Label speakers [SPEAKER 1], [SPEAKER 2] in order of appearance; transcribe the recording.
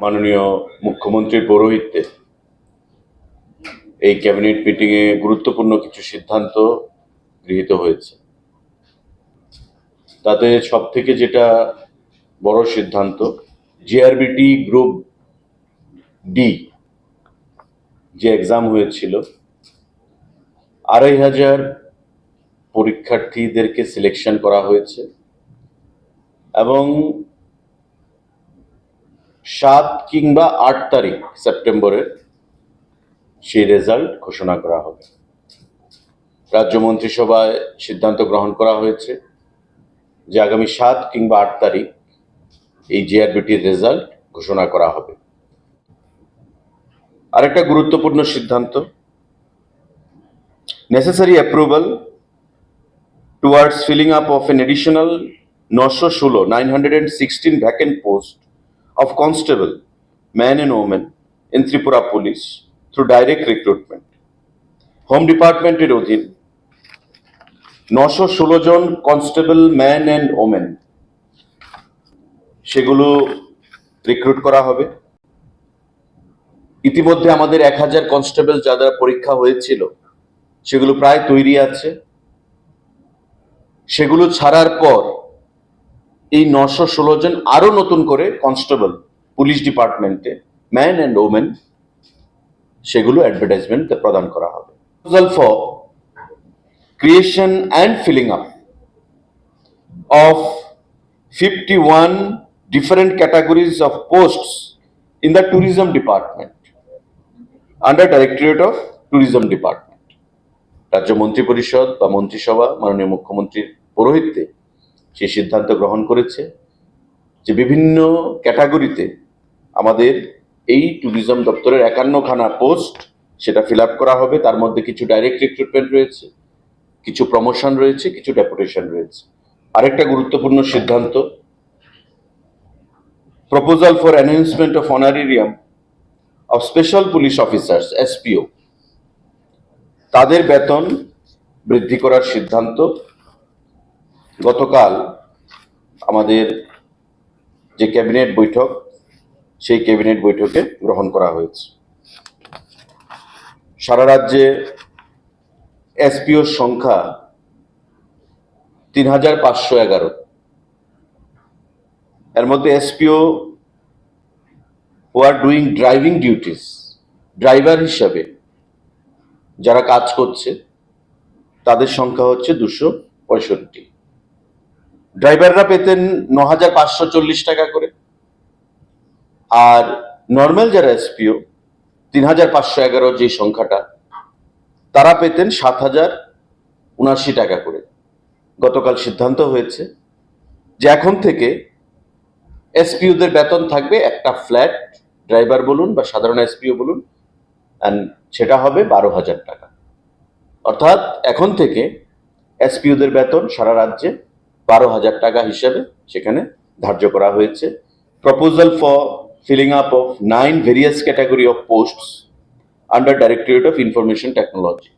[SPEAKER 1] মাননীয় মুখ্যমন্ত্রীর পৌরোহিত্যে এই ক্যাবিনেট মিটিংয়ে গুরুত্বপূর্ণ কিছু সিদ্ধান্ত গৃহীত হয়েছে। তাতে সব থেকে যেটা বড় সিদ্ধান্ত জিআরবিটি গ্রুপ ডি যে এক্সাম হয়েছিল, আড়াই হাজার পরীক্ষার্থীদেরকে সিলেকশন করা হয়েছে এবং সাত কিংবা আট তারিখ সেপ্টেম্বরের সেই রেজাল্ট ঘোষণা করা হবে। রাজ্য মন্ত্রিসভায় সিদ্ধান্ত গ্রহণ করা হয়েছে যে আগামী সাত কিংবা আট তারিখ এই জিআরবিটির রেজাল্ট ঘোষণা করা হবে। আরেকটা গুরুত্বপূর্ণ সিদ্ধান্ত, necessary approval towards filling up of an additional 916 916 vacant post of constable, man and woman, in Tripura police, through direct recruitment. Home ডিপার্টমেন্টের অধীন নশো ষোলো জন কনস্টেবল ম্যান অ্যান্ড ওমেন সেগুলো রিক্রুট করা হবে। ইতিমধ্যে আমাদের এক হাজার কনস্টেবল যাদের পরীক্ষা হয়েছিল, সেগুলো প্রায় তৈরি আছে। সেগুলো ছাড়ার পর এই নশো ষোলো জন আরও নতুন করে কনস্টেবল, পুলিশ ডিপার্টমেন্টে ম্যান অ্যান্ড ওমেন সেগুলো অ্যাডভার্টাইজমেন্ট প্রদান করা হবে। For creation and filling up of fifty one different categories of posts in the tourism department under directorate of tourism department. রাজ্য মন্ত্রী পরিষদ বা মন্ত্রিসভা মাননীয় মুখ্যমন্ত্রীর পৌরোহিত্যে সেই সিদ্ধান্ত গ্রহণ করেছে যে বিভিন্ন ক্যাটাগরিতে আমাদের এই ট্যুরিজম দপ্তরের একান্নখানা পোস্ট সেটা ফিল করা হবে। তার মধ্যে কিছু ডাইরেক্ট রিক্রুটমেন্ট রয়েছে, কিছু প্রমোশন রয়েছে, কিছু ডেপুটেশন রয়েছে। আরেকটা গুরুত্বপূর্ণ সিদ্ধান্ত, proposal for announcement of honorarium of special police officers, SPO. তাদের বেতন বৃদ্ধি করার সিদ্ধান্ত গতকাল আমাদের যে ক্যাবিনেট বৈঠক, সেই ক্যাবিনেট বৈঠকে গ্রহণ করা হয়েছে। সারা রাজ্যে এসপিওর সংখ্যা তিন হাজার পাঁচশো এগারো। এর মধ্যে SPO who are doing driving duties driver হিসাবে যারা কাজ করছে, তাদের সংখ্যা হচ্ছে দুশো পঁয়ষট্টি। ড্রাইভাররা পেতেন ন হাজার পাঁচশো চল্লিশ টাকা করে। আর নর্মাল যারা এসপিও তিন হাজার পাঁচশো এগারো যে সংখ্যাটা, তারা পেতেন সাত হাজার উনাশি টাকা করে। গতকাল সিদ্ধান্ত হয়েছে যে এখন থেকে এসপিওদের বেতন থাকবে একটা ফ্ল্যাট, ড্রাইভার বলুন বা সাধারণ এসপিও বলুন সেটা হবে বারো হাজার টাকা। অর্থাৎ এখন থেকে এসপিওদের বেতন সারা রাজ্যে বারো হাজার টাকা হিসাবে সেখানে ধার্য করা হয়েছে। Proposal for filling up of nine various category of posts under directorate of information technology